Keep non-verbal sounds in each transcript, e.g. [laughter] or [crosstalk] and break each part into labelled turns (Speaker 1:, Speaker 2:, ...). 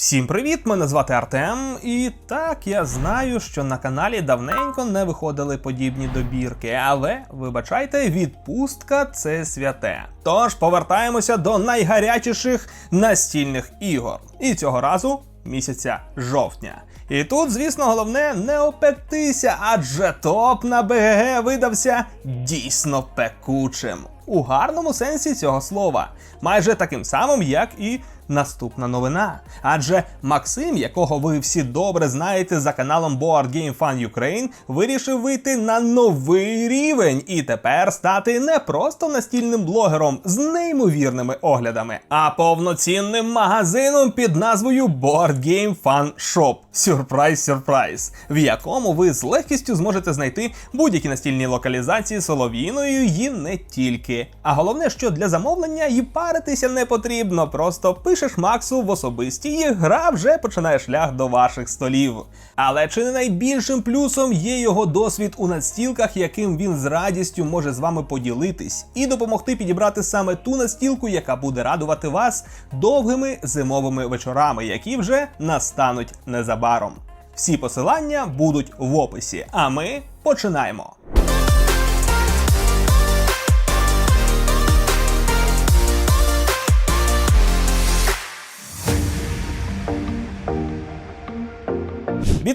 Speaker 1: Всім привіт! Мене звати Артем, і так я знаю, що на каналі давненько не виходили подібні добірки, але вибачайте, відпустка це святе. Тож повертаємося до найгарячіших настільних ігор. І цього разу місяця жовтня. І тут, звісно, головне не опектися, адже топ на БГГ видався дійсно пекучим. У гарному сенсі цього слова, майже таким самим, як і наступна новина. Адже Максим, якого ви всі добре знаєте за каналом Board Game Fun Ukraine, вирішив вийти на новий рівень і тепер стати не просто настільним блогером з неймовірними оглядами, а повноцінним магазином під назвою Board Game Fun Shop. Сюрприз, сюрприз, в якому ви з легкістю зможете знайти будь-які настільні локалізації солов'їною і не тільки. А головне, що для замовлення і паритися не потрібно, просто пишеш Максу в особисті, і гра вже починає шлях до ваших столів. Але чи не найбільшим плюсом є його досвід у надстілках, яким він з радістю може з вами поділитись, і допомогти підібрати саме ту настілку, яка буде радувати вас довгими зимовими вечорами, які вже настануть незабаром. Всі посилання будуть в описі. А ми починаємо.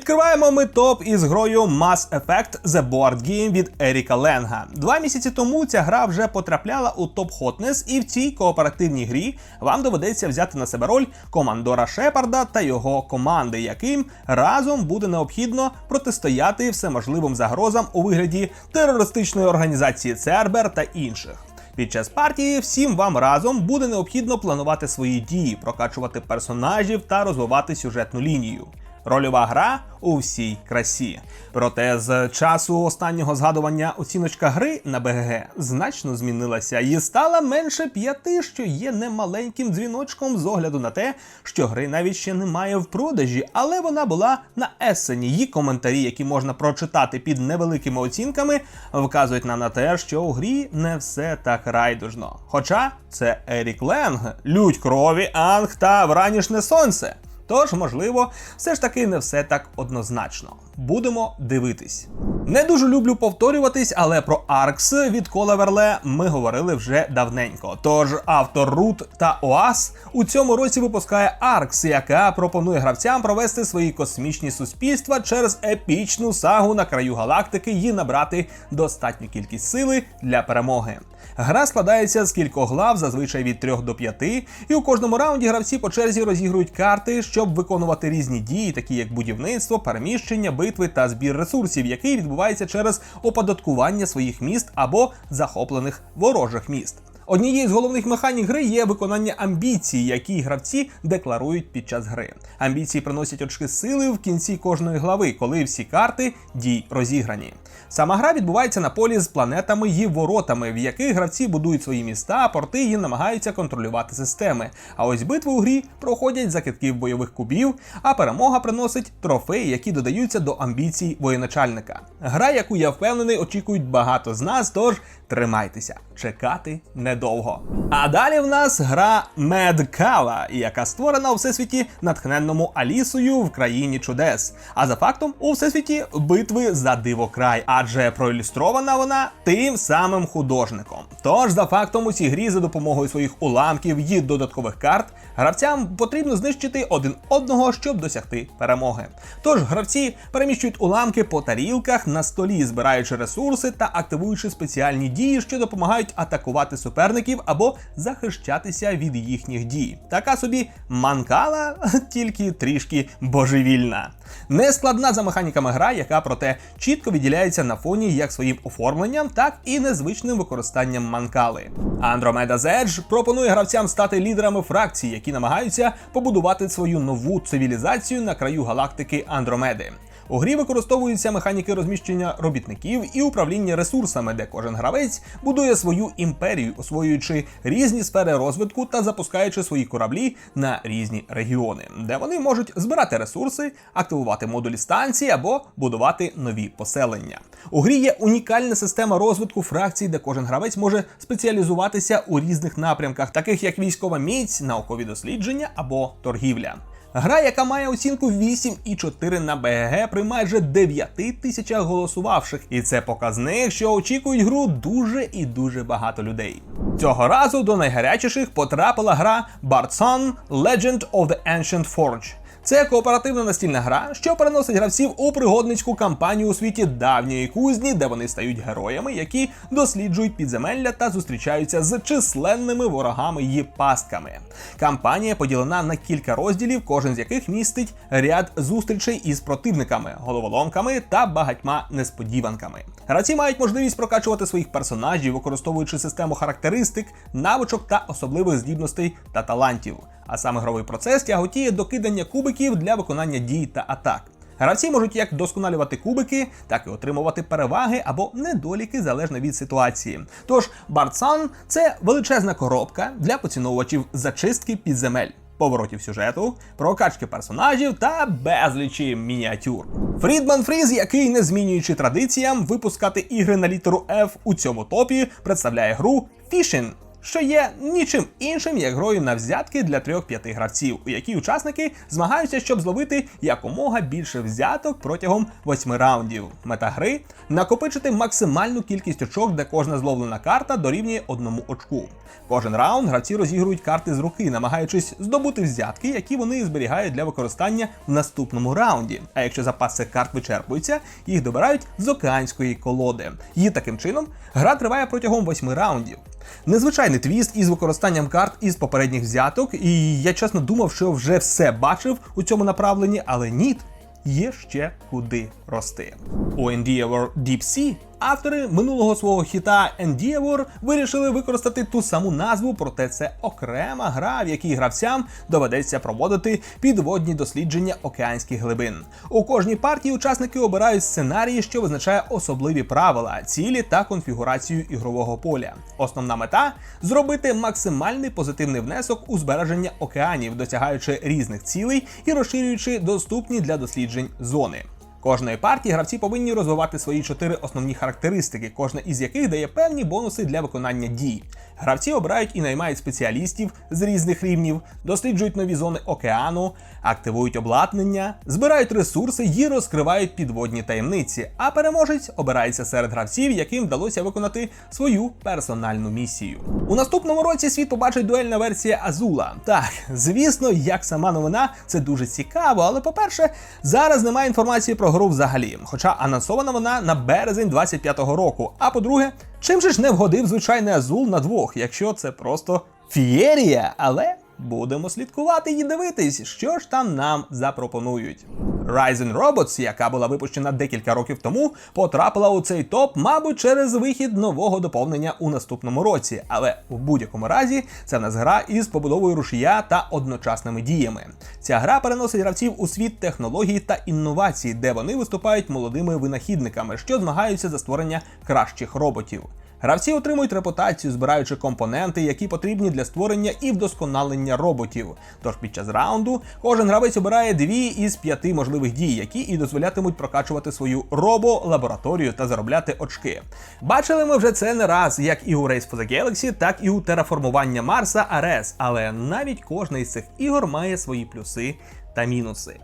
Speaker 1: Відкриваємо ми топ із грою Mass Effect The Board Game від Еріка Ленга. Два місяці тому ця гра вже потрапляла у топ Hotness, і в цій кооперативній грі вам доведеться взяти на себе роль командора Шепарда та його команди, яким разом буде необхідно протистояти всеможливим загрозам у вигляді терористичної організації Цербер та інших. Під час партії всім вам разом буде необхідно планувати свої дії, прокачувати персонажів та розвивати сюжетну лінію. Рольова гра у всій красі. Проте з часу останнього згадування оціночка гри на БГГ значно змінилася і стала менше п'яти, що є немаленьким дзвіночком з огляду на те, що гри навіть ще немає в продажі, але вона була на есені. Її коментарі, які можна прочитати під невеликими оцінками, вказують нам на те, що у грі не все так райдужно. Хоча це Ерік Ленг, лють крові, анг та вранішне сонце. Тож, можливо, все ж таки не все так однозначно. Будемо дивитись. Не дуже люблю повторюватись, але про Аркс від Кола ми говорили вже давненько. Тож автор Рут та Оас у цьому році випускає Аркс, яка пропонує гравцям провести свої космічні суспільства через епічну сагу на краю галактики і набрати достатню кількість сили для перемоги. Гра складається з кількох глав, зазвичай від 3 до 5, і у кожному раунді гравці по черзі розігрують карти, щоб виконувати різні дії, такі як будівництво, переміщення, битви та збір ресурсів, який відбувається через оподаткування своїх міст або захоплених ворожих міст. Однією з головних механік гри є виконання амбіцій, які гравці декларують під час гри. Амбіції приносять очки сили в кінці кожної глави, коли всі карти дій розіграні. Сама гра відбувається на полі з планетами і воротами, в яких гравці будують свої міста, порти і намагаються контролювати системи. А ось битви у грі проходять за китків бойових кубів, а перемога приносить трофеї, які додаються до амбіцій воєначальника. Гра, яку я впевнений, очікують багато з нас, тож тримайтеся, чекати недовго. А далі в нас гра Медкала, яка створена у всесвіті натхненному Алісою в країні чудес. А за фактом у всесвіті битви за дивокрай, адже проілюстрована вона тим самим художником. Тож, за фактом, у цій грі за допомогою своїх уламків і додаткових карт гравцям потрібно знищити один одного, щоб досягти перемоги. Тож гравці переміщують уламки по тарілках на столі, збираючи ресурси та активуючи спеціальні дії, що допомагають атакувати суперників або захищатися від їхніх дій. Така собі манкала, [laughs] тільки трішки божевільна. Нескладна за механіками гра, яка проте чітко відділяється на фоні як своїм оформленням, так і незвичним використанням манкали. Andromeda Edge пропонує гравцям стати лідерами фракцій, які намагаються побудувати свою нову цивілізацію на краю галактики Андромеди. У грі використовуються механіки розміщення робітників і управління ресурсами, де кожен гравець будує свою імперію, освоюючи різні сфери розвитку та запускаючи свої кораблі на різні регіони, де вони можуть збирати ресурси, активувати модулі станції або будувати нові поселення. У грі є унікальна система розвитку фракцій, де кожен гравець може спеціалізуватися у різних напрямках, таких як військова міць, наукові дослідження або торгівля. Гра, яка має оцінку 8,4 на БГГ при майже 9 тисячах голосувавших, і це показник, що очікують гру дуже і дуже багато людей. Цього разу до найгарячіших потрапила гра Bardson Legend of the Ancient Forge. Це кооперативна настільна гра, що переносить гравців у пригодницьку кампанію у світі давньої кузні, де вони стають героями, які досліджують підземелля та зустрічаються з численними ворогами і пастками. Кампанія поділена на кілька розділів, кожен з яких містить ряд зустрічей із противниками, головоломками та багатьма несподіванками. Гравці мають можливість прокачувати своїх персонажів, використовуючи систему характеристик, навичок та особливих здібностей та талантів. А сам ігровий процес тяготіє до кидання кубиків для виконання дій та атак. Гравці можуть як досконалювати кубики, так і отримувати переваги або недоліки залежно від ситуації. Тож Бартсан це величезна коробка для поціновувачів зачистки підземель. Поворотів сюжету, прокачки персонажів та безлічі мініатюр. Фрідман Фріз, який, не змінюючи традиціям, випускати ігри на літеру F у цьому топі, представляє гру Fishing, що є нічим іншим, як грою на взятки для 3-5 гравців, у якій учасники змагаються, щоб зловити якомога більше взяток протягом 8 раундів. Мета гри накопичити максимальну кількість очок, де кожна зловлена карта дорівнює одному очку. Кожен раунд гравці розігрують карти з руки, намагаючись здобути взятки, які вони зберігають для використання в наступному раунді. А якщо запас цих карт вичерпується, їх добирають з океанської колоди. І таким чином гра триває протягом 8 раундів. Незвичайний твіст із використанням карт із попередніх взяток, і я чесно думав, що вже все бачив у цьому направленні, але ні, є ще куди рости. У Endeavor Deep Sea автори минулого свого хіта Endeavor вирішили використати ту саму назву, проте це окрема гра, в якій гравцям доведеться проводити підводні дослідження океанських глибин. У кожній партії учасники обирають сценарії, що визначає особливі правила, цілі та конфігурацію ігрового поля. Основна мета зробити максимальний позитивний внесок у збереження океанів, досягаючи різних цілей і розширюючи доступні для досліджень зони. Кожної партії гравці повинні розвивати свої чотири основні характеристики, кожна із яких дає певні бонуси для виконання дій. Гравці обирають і наймають спеціалістів з різних рівнів, досліджують нові зони океану, активують обладнання, збирають ресурси і розкривають підводні таємниці. А переможець обирається серед гравців, яким вдалося виконати свою персональну місію. У наступному році світ побачить дуельна версія Азула. Так, звісно, як сама новина, це дуже цікаво, але по-перше, зараз немає інформації про гру взагалі, хоча анонсована вона на березень 25-го року. А по-друге, чим же ж не вгодив звичайний Азул на двох, якщо це просто фієрія, але. Будемо слідкувати і дивитись, що ж там нам запропонують. Ryzen Robots, яка була випущена декілька років тому, потрапила у цей топ, мабуть, через вихід нового доповнення у наступному році. Але у будь-якому разі це в нас гра із побудовою рушія та одночасними діями. Ця гра переносить гравців у світ технологій та інновацій, де вони виступають молодими винахідниками, що змагаються за створення кращих роботів. Гравці отримують репутацію, збираючи компоненти, які потрібні для створення і вдосконалення роботів. Тож під час раунду кожен гравець обирає дві із п'яти можливих дій, які і дозволятимуть прокачувати свою робо-лабораторію та заробляти очки. Бачили ми вже це не раз, як і у Race for the Galaxy, так і у тераформування Марса Арес, але навіть кожна із цих ігор має свої плюси та мінуси.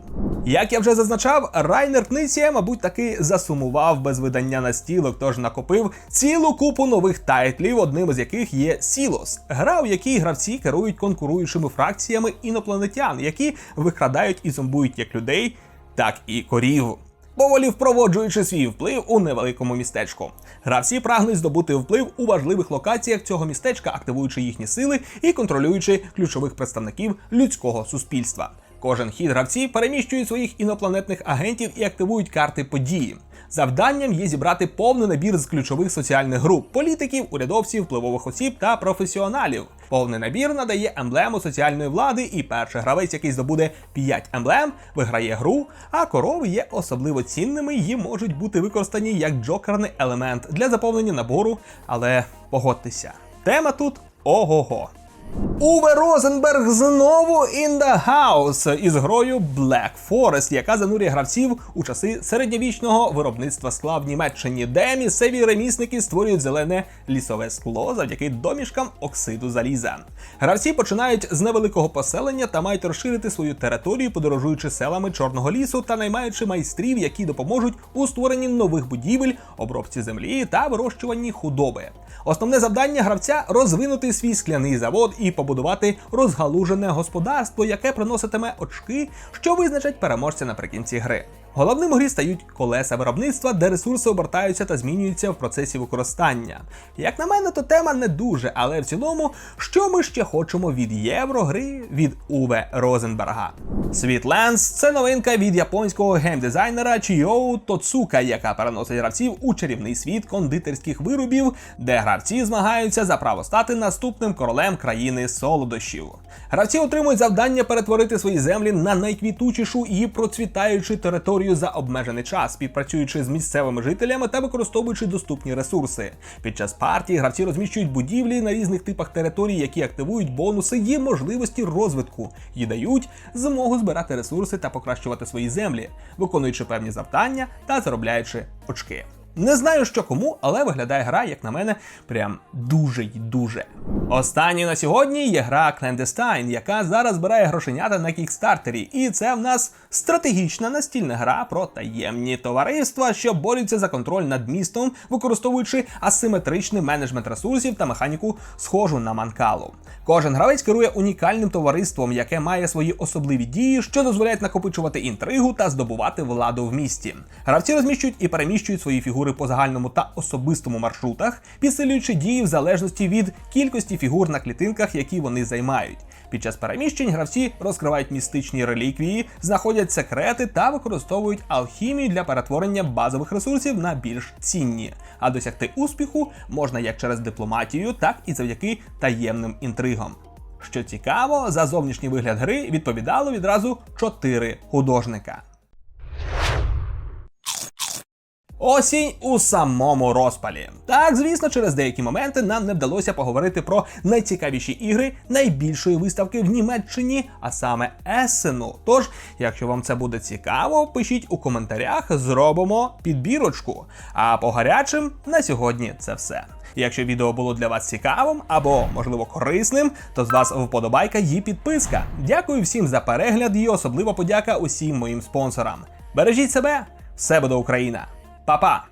Speaker 1: Як я вже зазначав, Райнер Книціє, мабуть, таки засумував без видання настілок, тож накопив цілу купу нових тайтлів, одним із яких є Сілос, гра, у якій гравці керують конкуруючими фракціями інопланетян, які викрадають і зомбують як людей, так і корів. Поволі впроводжуючи свій вплив у невеликому містечку. Гравці прагнуть здобути вплив у важливих локаціях цього містечка, активуючи їхні сили і контролюючи ключових представників людського суспільства. Кожен хід гравці переміщують своїх інопланетних агентів і активують карти події. Завданням є зібрати повний набір з ключових соціальних груп політиків, урядовців, впливових осіб та професіоналів. Повний набір надає емблему соціальної влади, і перший гравець, який здобуде 5 емблем, виграє гру. А корови є особливо цінними і можуть бути використані як джокерний елемент для заповнення набору. Але погодьтеся, тема тут ого-го. Уве Розенберг знову in the house із грою Black Forest, яка занурює гравців у часи середньовічного виробництва скла в Німеччині, де місцеві ремісники створюють зелене лісове скло завдяки домішкам оксиду заліза. Гравці починають з невеликого поселення та мають розширити свою територію, подорожуючи селами Чорного лісу та наймаючи майстрів, які допоможуть у створенні нових будівель, обробці землі та вирощуванні худоби. Основне завдання гравця розвинути свій скляний завод і побудувати розгалужене господарство, яке приноситиме очки, що визначать переможця наприкінці гри. Головним у грі стають колеса виробництва, де ресурси обертаються та змінюються в процесі використання. Як на мене, то тема не дуже, але в цілому, що ми ще хочемо від єврогри від Уве Розенберга. Switlands – це новинка від японського геймдизайнера Чіоу Тоцука, яка переносить гравців у чарівний світ кондитерських виробів, де гравці змагаються за право стати наступним королем країни солодощів. Гравці отримують завдання перетворити свої землі на найквітучішу і процвітаючу територію за обмежений час, співпрацюючи з місцевими жителями та використовуючи доступні ресурси. Під час партії гравці розміщують будівлі на різних типах територій, які активують бонуси і можливості розвитку і дають змогу збирати ресурси та покращувати свої землі, виконуючи певні завдання та заробляючи очки. Не знаю, що кому, але виглядає гра, як на мене, прям дуже й дуже. Останньою на сьогодні є гра Clandestine, яка зараз збирає грошенята на кікстартері. І це в нас стратегічна настільна гра про таємні товариства, що борються за контроль над містом, використовуючи асиметричний менеджмент ресурсів та механіку, схожу на манкалу. Кожен гравець керує унікальним товариством, яке має свої особливі дії, що дозволяють накопичувати інтригу та здобувати владу в місті. Гравці розміщують і переміщують свої фігури по загальному та особистому маршрутах, підсилюючи дії в залежності від кількості фігур на клітинках, які вони займають. Під час переміщень гравці розкривають містичні реліквії, знаходять секрети та використовують алхімію для перетворення базових ресурсів на більш цінні. А досягти успіху можна як через дипломатію, так і завдяки таємним інтригам. Що цікаво, за зовнішній вигляд гри відповідало відразу чотири художника. Осінь у самому розпалі. Так, звісно, через деякі моменти нам не вдалося поговорити про найцікавіші ігри найбільшої виставки в Німеччині, а саме Есену. Тож, якщо вам це буде цікаво, пишіть у коментарях, зробимо підбірочку. А по гарячим на сьогодні це все. Якщо відео було для вас цікавим або, можливо, корисним, то з вас вподобайка і підписка. Дякую всім за перегляд і особливо подяка усім моїм спонсорам. Бережіть себе, все буде Україна! papá.